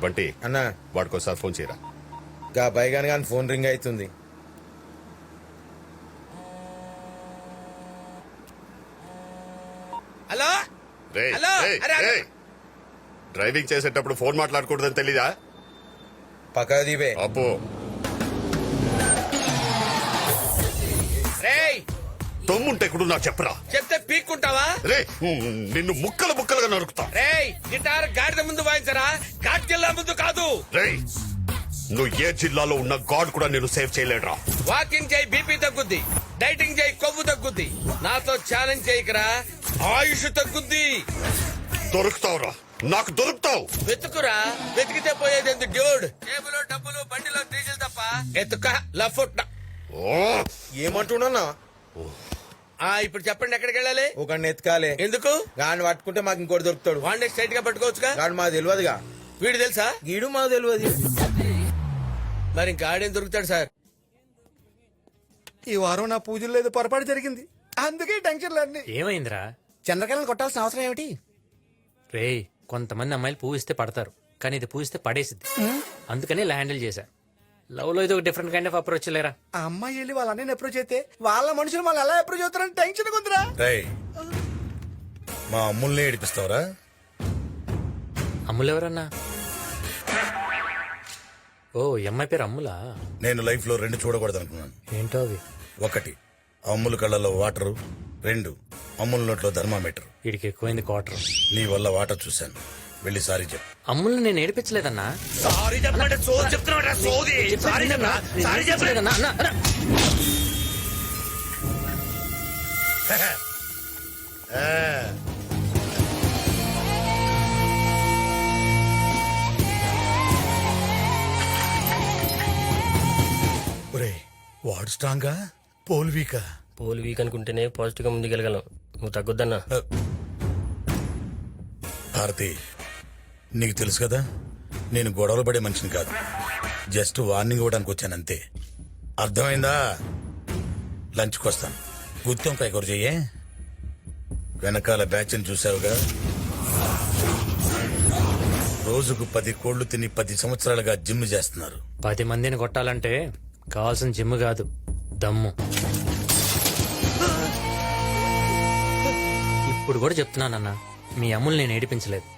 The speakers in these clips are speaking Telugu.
బంటి. అన్నా. వాడికోసారి ఫోన్ చేయరా. గా బైగాన్ గాని ఫోన్ రింగ్ అవుతుంది హలో? హలో? అరే, అరే. డ్రైవింగ్ చేసేటప్పుడు ఫోన్ మాట్లాడకూడదని తెలీదా పక్క దీపే అబ్బో. తమ్ముంటే కూడా నాకు చెప్పరా? చెప్తే పీక్కుంటావా? రే నిన్ను ముక్కలు ముక్కలుగా నరుకుతా. రేయ్ గిటార్ గాడిద ముందు వాయించరా? ఘాట్కెళ్ళ ముందు కాదు. రేయ్ నువ్వు ఏ జిల్లాలో ఉన్న గాడ్ కూడా నేను సేవ్ చేయలేడురా. వాకింగ్ చేయి బీపీ తగ్గుద్ది. డైటింగ్ చేయి కొవ్వు తగ్గుద్ది. నాతో ఛాలెంజ్ చేయకరా? ఆయుష్ తగ్గుద్ది. దొరుకుతావురా. నాకు దొరుకుతావు. వెతుకురా. వెతికితే పోయేది ఎందుకు డ్యూడ్? టేబుల్ డబ్బులు బండిలో డీజిల్ తప్ప. ఎత్తుక లఫుట్ ఓ. ఏమంటున్నా ఆ ఇప్పుడు చెప్పండి ఎక్కడికి వెళ్ళాలి? ఒక ఎత్కాలే ఎందుకు? గాని పట్టుకుంటే మాకు ఇంకోటి దొరుకుతాడు. వాడిని స్ట్రైట్గా పట్టుకోవచ్చుగా? గాని మాకు తెలియదుగా వీడు తెలుసా? గీడు మాకు తెలియదు మరి ఇంకా ఆడేం దొరుకుతాడు సార్? ఈ వారం నా పూజలు లేదు పొరపాటు జరిగింది. అందుకే టెన్షన్లు అన్ని. ఏమైందిరా? చంద్రకళను కొట్టాల్సిన అవసరం ఏమిటి? రేయ్ కొంతమంది అమ్మాయిలు పూవిస్తే పడతారు. కానీ ఇది పూవిస్తే పడేసిద్ది. అందుకని ఇలా హ్యాండిల్ చేశా. లవ్లో ఇది ఒక డిఫరెంట్ కైండ్ ఆఫ్ అప్రోచ్ లేరా? ఆ అమ్మాయి వెళ్ళి వాళ్ళ అన్నయ్య అప్రోచ్ అయితే వాళ్ళ మనుషులు వాళ్ళు ఎలా అప్రోచ్ అవుతారని టెన్షన్ రేయ్ మా అమ్ముల్ని ఏడిపిస్తావరా? అమ్ములు ఎవరన్నా? ఓ ఈ అమ్మాయి పేరు అమ్ములా? నేను లైఫ్లో రెండు చూడకూడదు అనుకున్నాను ఏంటో అవి ఒకటి అమ్ముల కళ్ళలో వాటరు. రెండు అమ్ముల నోట్లో థర్మామీటర్. వీడికి ఎక్కువైంది క్వార్టర్ నీ వల్ల వాటర్ చూశాను. వెళ్ళి సారీ చెప్పు. అమ్ముల్ని నేను ఏడిపించలేదన్నా? సారీ చెప్పండి సోది చెప్తున్నా సోది. సారీ చెప్పరా సారీ అన్నా. ఒరే వాడు స్ట్రాంగా? పోల్ వీకా పోల్ వీక్ అనుకుంటేనే పాజిటివ్గా ముందుకెళ్ళగలం. నువ్వు తగ్గొద్దన్నా. భారతి నీకు తెలుసు కదా నేను గొడవలు పడే మనిషిని కాదు. జస్ట్ వార్నింగ్ ఇవ్వడానికి వచ్చాను అంతే. అర్థమైందా? లంచ్కి వస్తాను. గుత్తం కైకూర చెయ్యే? వెనకాల బ్యాచ్ని చూసావుగా రోజుకు పది కోళ్ళు తిని పది సంవత్సరాలుగా జిమ్ చేస్తున్నారు. పది మందిని కొట్టాలంటే కావాల్సిన జిమ్ కాదు దమ్ము. ఇప్పుడు కూడా చెప్తున్నానన్నా మీ అమ్ములు నేను ఏడిపించలేదు.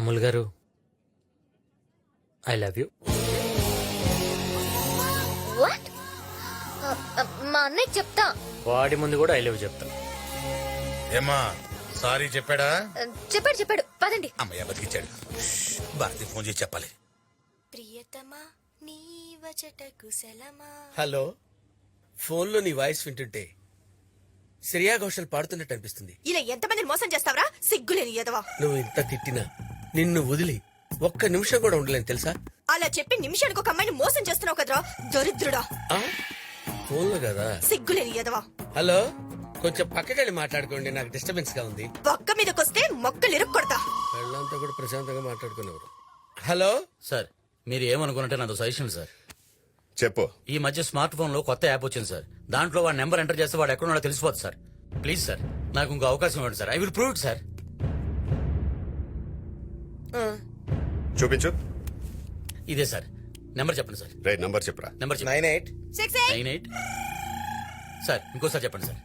అమ్ముల్ గారు ఐ లవ్ యూ. వాట్? మా అన్నయ్య చెప్తా. వాడి ముందు కూడా ఐ లవ్ చెప్తా. ఏమా సారీ చెప్పాడా? చెప్పాడు చెప్పాడు. పదండి. అమ్మయ్య బతికిచ్చాడు. భారతి ఫోన్ చేసి చెప్పాలి. ప్రియతమా నీవచట కుశలమా? హలో ఫోన్లో నీ వాయిస్ వింటుంటే శ్రేయా ఘోషల్ పాడుతున్నట్టు అనిపిస్తుంది. ఇలా ఎంతమందిని మోసం చేస్తావరా? సిగ్గులేని ఎదవా. నువ్వు ఇంత తిట్టినా నిన్ను వదిలి ఒక్క నిమిషం కూడా ఉండలేను తెలుసా? అలా చెప్పి నిమిషానికి ఒక అమ్మాయిని మోసం చేస్తున్నావు కదరా దరిద్రుడా. ఆ? ఫోన్లో కదా? సిగ్గులేని ఎదవా హలో? కొంచెం పక్కకెళ్ళి మాట్లాడుకోండి నాకు డిస్టర్బెన్స్గా ఉంది. పక్క మీదకొస్తే మొక్కలు ఇరుక్కొడతా. వెళ్ళంతా కూడా ప్రశాంతంగా మాట్లాడుకునేవారు. హలో? సార్ మీరు ఏమనుకున్నట్టే నాది సజెషన్ సార్. చెప్పు. ఈ మధ్య స్మార్ట్ ఫోన్లో కొత్త యాప్ వచ్చింది సార్. దాంట్లో వాడి నెంబర్ ఎంటర్ చేస్తే వాడు ఎక్కడున్నాడో తెలిసిపోతుంది సార్. Please sir. నాకు ఇంకో అవకాశం ఇవ్వండి sir. I will prove it sir. చూపించు. ఇదే సార్. నెంబర్ చెప్పండి సార్. రే నంబర్ చెప్పురా? నెంబర్ చెప్పండి. Nine eight. Six nine eight. Sir ఇంకోసారి చెప్పండి sir.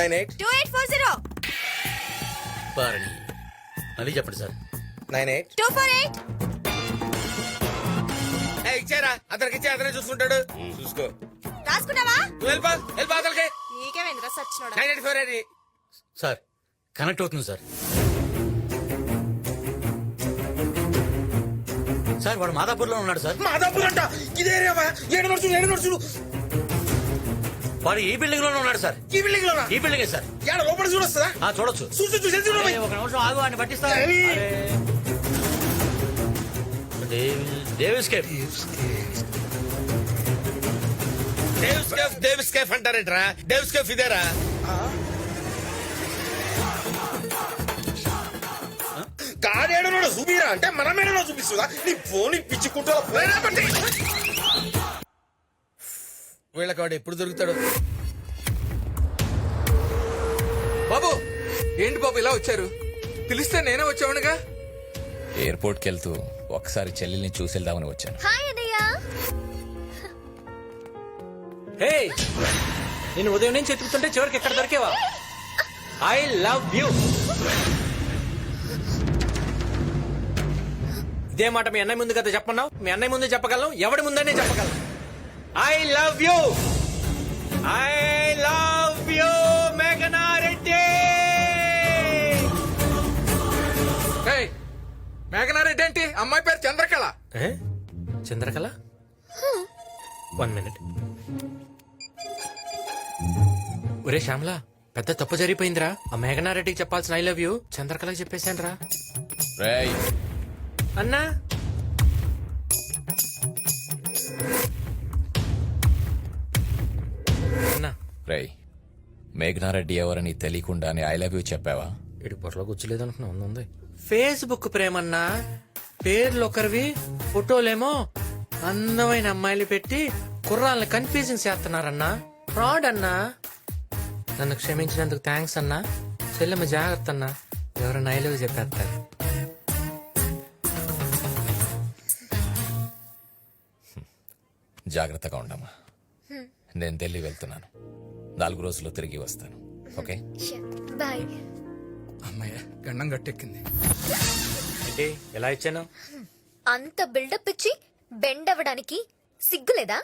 Nine eight. Two eight four zero. మళ్ళీ చెప్పండి sir. Nine eight. Two four eight. ఇచ్చారా? అతనికి ఇచ్చే అతనే చూసుకుంటాడు. చూసుకో. రాసుకున్నావా? నువ్వు వెళ్ళిపో వెళ్ళిపో అతనికి. నీకేమైందిరా సచ్చినోడా? నైన్ ఎయిట్ ఫోర్ అది సార్ కనెక్ట్ అవుతుంది సార్. సార్ వాడు మాదాపూర్లో ఉన్నాడు సార్. మాదాపూర్ అంట ఇదే ఏరియా ఏడు నడుచు ఏడు నడుచు వాడు ఈ బిల్డింగ్లోనే ఉన్నాడు సార్. ఈ బిల్డింగ్లో ఈ బిల్డింగే సార్. ఏడ లోపల చూడొస్తుందా? ఆ, చూడొచ్చు. చూసి చూసి చూడు అరే, ఒక నిమిషం ఆగు అని పట్టిస్తా. డేవిస్ కేఫ్ డేవిస్ కేఫ్ అంటారేంట్రా? డేవిస్ కేఫ్ ఇదేరా కాడేడు నడు చూపిరా. అంటే మన మేడలో చూపిస్తుందా? నీ ఫోన్ పిచ్చి కుట్రలో పోయినా బట్టి వీళ్ళకి వాడు ఎప్పుడు దొరుకుతాడు? బాబు ఏంటి బాబు ఇలా వచ్చారు? పిలిస్తే నేనే వచ్చావునుగా ఎయిర్పోర్ట్కి వెళ్తూ ఒకసారి చెల్లెల్ని చూసి వెళ్దామని వచ్చాను. హాయ్ అన్నయ్య. హే నేను ఉదయం నుంచి ఎత్తుకుతుంటే చివరికి ఎక్కడ దొరికేవా? I love you. ఇదే మాట మీ అన్నయ్య ముందు కదా చెప్పన్నావు? మీ అన్నయ్య ముందు చెప్పగలను ఎవడి ముందనే చెప్పగలను I love you I love you మేఘనా రెడ్డి ఏయ్, మేఘనారెడ్డి ఏంటి? అమ్మాయి పేరు చంద్రకళ. ఏ? చంద్రకళ? One minute. ఒరే శ్యామల పెద్ద తప్పు జరిగిపోయిందిరా. ఆ మేఘనారెడ్డికి చెప్పాల్సిన ఐ లవ్ యూ చంద్రకళకి చెప్పేశాను రా రేయ్ అన్నా? అన్నా? రేయ్ మేఘనారెడ్డి ఎవరని తెలియకుండానే ఐ లవ్ యూ చెప్పావా? ఇటు పొరలో కూర్చోలేదు అనుకున్నా ఉంది, ఫేస్బుక్ ప్రేమన్నా? పేర్లు ఒకరివి ఫోటోలేమో? అందమైన అమ్మాయిలు పెట్టి కుర్రాళ్ళని కన్ఫ్యూజింగ్ చేస్తున్నారన్నా? ఫ్రాడ్ అన్నా? నన్ను క్షమించినందుకు థ్యాంక్స్ అన్నా? చెల్లెమ్మ జాగ్రత్త అన్నా ఎవరైనా ఐలవ్ చెప్పేస్తారు. జాగ్రత్తగా ఉండమ్మా. నేను ఢిల్లీ వెళ్తున్నాను. నాలుగు రోజుల్లో తిరిగి వస్తాను. ఓకే? బాయ్ అమ్మాయ గండం గట్టెక్కింది. ఏంటి? ఎలా ఇచ్చాను? అంత బిల్డప్ ఇచ్చి బెండ్ అవ్వడానికి సిగ్గులేదా?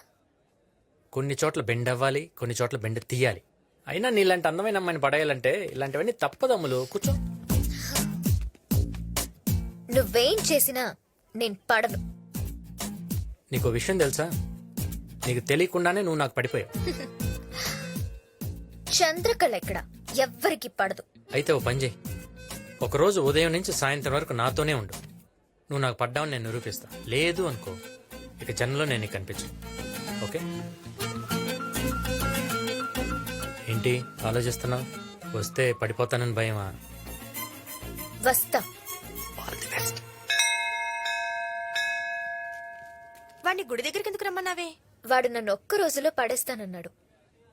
కొన్ని చోట్ల బెండ్ అవ్వాలి కొన్ని చోట్ల బెండ్ తీయాలి. అయినా నీలాంటి అందమైన అమ్మాయిని పడేయాలంటే ఇలాంటివన్నీ తప్పదమ్ములు కూర్చో. నువ్వేం చేసినా నేను పడను. నీకు విషయం తెలుసా? నీకు తెలియకుండానే నువ్వు నాకు పడిపోయావు. చంద్రకళ ఎక్కడ ఎవ్వరికి పడదు. అయితే ఓ పని చేయి. ఒకరోజు ఉదయం నుంచి సాయంత్రం వరకు నాతోనే ఉండు. నువ్వు నాకు పడ్డావని నేను నిరూపిస్తా. లేదు అనుకో. ఇక జన్మలో నేను నీకు కనిపించు ఓకే? ఏంటి ఆలోచిస్తున్నావు? వస్తే పడిపోతానని భయమా? వస్తా. వాడిని గుడి దగ్గరికి ఎందుకు రమ్మన్నావే? వాడు నన్ను ఒక్క రోజులో పడేస్తానన్నాడు.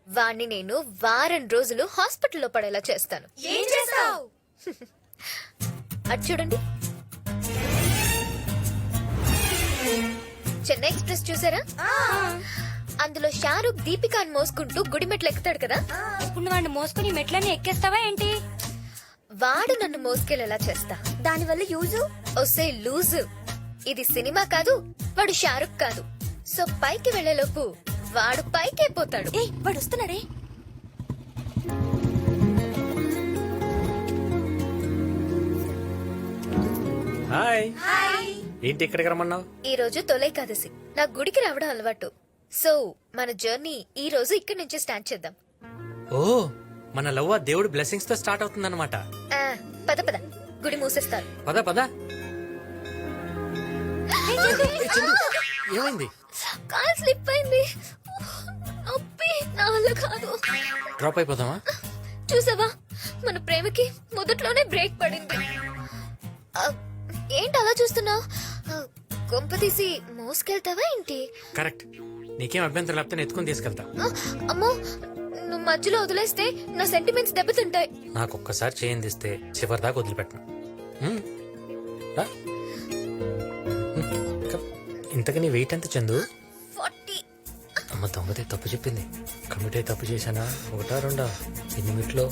వాణ్ణి నేను వారం రోజులు హాస్పిటల్లో పడేలా చేస్తాను. ఏం చేస్తావు? అటు చూడండి. చెన్నై ఎక్స్ప్రెస్ చూసారా? అందులో షారూక్ దీపికాని మోసుకుంటూ గుడిమెట్లు ఎక్కుతాడు కదా? ఇప్పుడు వాడిని మోసుకుని మెట్లని ఎక్కేస్తావా ఏంటి? వాడు నన్ను మోసుకెళ్ళేలా చేస్తా. దానివల్ల యూజు? ఒసే లూజు. ఇది సినిమా కాదు వాడు షారుఖ్ కాదు. సో పైకి వెళ్ళేలోపు వాడు పైకి అయిపోతాడు ఏ వాడు వస్తున్నాడే. హాయ్. ఏంటి ఇక్కడికి రమ్మన్నావు? ఈ రోజు తొలైకాదశి నా గుడికి రావడం అలవాటు. సో మన జర్నీ ఈ రోజు ఇక్కడి నుంచి స్టార్ట్ చేద్దాం. ఓ మన లవ్ దేవుడి బ్లెస్సింగ్స్తో స్టార్ట్ అవుతుందన్నమాట. ఆ, పద పద. గుడి మూసేస్తారు. పద పద. ఏమైంది? కాల్ స్లిప్ అయింది. నొప్పి నా వల్ల కాదు. డ్రాప్ అయిపోదామా? చూసావా? మన ప్రేమకి మొదట్లోనే బ్రేక్ పడింది. ఏంటి అలా చూస్తున్నావు కొంప తీసి మోసుకెళ్తావా ఏంటి? కరెక్ట్ నీకేం అభ్యంతరం లేకపోతే ఎత్తుకుని తీసుకెళ్తా. అమ్మో నువ్వు మధ్యలో వదిలేస్తే నా సెంటిమెంట్స్ దెబ్బతింటాయి. నాకు ఒక్కసారి చేయందిస్తే చివరి దాకా వదిలిపెట్టను. రా. ఇంతకీ నీ వెయిట్ ఎంత చందు? ఫార్టీ. అమ్మ దొంగతే తప్పు చెప్పింది. కమిటే తప్పు చేశానా? ఒకటా రెండా? ఎన్ని మిట్లో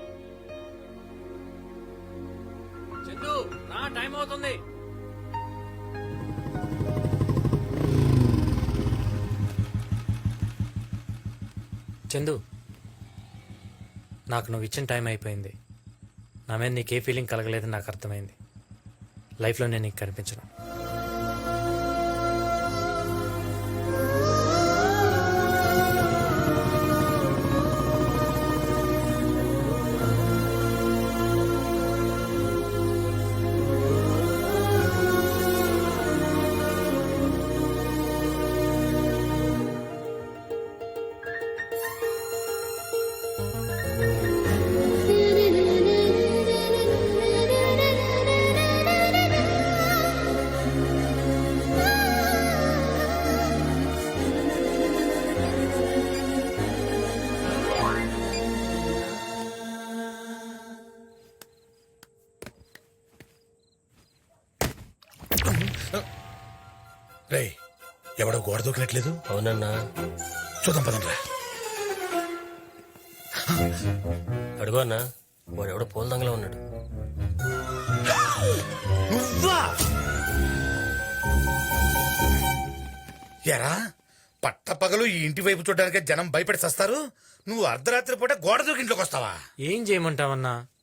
చందు నా టైం అవుతుంది. చందు నాకు నువ్వు ఇచ్చిన టైం అయిపోయింది. నా మీద నీకే ఫీలింగ్ కలగలేదని నాకు అర్థమైంది. లైఫ్లో నేను నీకు కనిపించను. రే ఎవడో గోడ దూకినట్లేదు? అవునన్నా. చూద్దాం పదండ్రా అడుగు అన్నా వాడు ఎవడో పూల దంగలో ఉన్నాడు. నువ్వా? ఎరా పట్టపగలు ఈ ఇంటి వైపు చూడడానికి జనం భయపడి సస్తారు. నువ్వు అర్ధరాత్రి పూట గోడ దూకి ఇంట్లోకి వస్తావా ఏం చేయమంటావన్నా?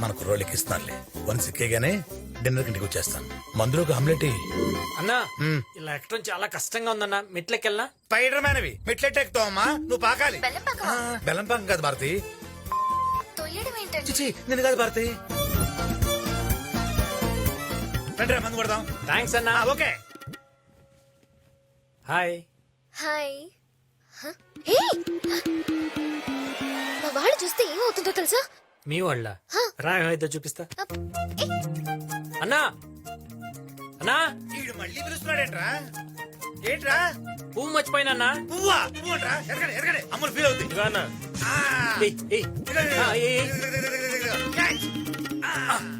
మన కుర్రోడు ఎక్కిస్తున్నారులే వన్ సిక్కేగానే డిన్నర్ ఇంటికి వచ్చేస్తాను. మందులోకి ఆమ్లెట్ ఎయ్. అన్నా ఇలా ఎక్కడం చాలా కష్టంగా ఉందన్నా. మెట్లకెళ్ళా స్పైడర్ మ్యాన్ అవి మెట్లెట్ ఎక్కుతావమ్మా నువ్వు పాకాలి. ఆ, బెల్లం పాకం కాదు భారతి. తొయ్యడం ఏంటండి? చిచి నేను కాదు భారతి. రండి రా, మందు కొడదాం. థ్యాంక్స్ అన్నా. ఆ, ఓకే. హాయ్. హాయ్. హ? హే! మా వాళ్ళు చూస్తే ఏమవుతుందో తెలుసా? మీ వాళ్ళ? రా ఏమైతే చూపిస్తా! అన్నా! అన్నా! వీడు మళ్ళీ పిలుస్తున్నాడేంట్రా? ఏంట్రా? పువ్వు మర్చిపోయినా పువ్వా పువ్వు? అంట్రా ఎరగడే ఎరగడే. అమ్ములు ఫీల్ అవుతుంది. ఇదిగో అన్నా.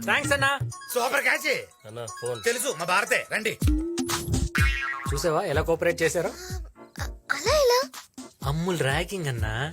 థ్యాంక్స్ అన్నా. సూపర్ క్యాచ్ అన్నా ఫోన్. తెలుసు మా భారతే. రండి. చూసావా ఎలా కోఆపరేట్ చేశారో? అలా ఎలా? అమ్ముల్ ర్యాగింగ్ అన్నా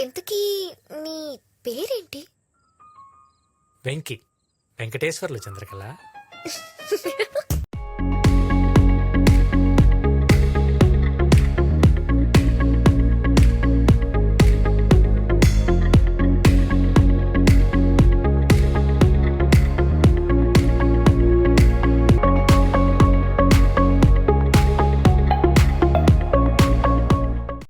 ఇంతకీ నీ పేరేంటి? వెంకి. వెంకటేశ్వర్లు చంద్రకళ.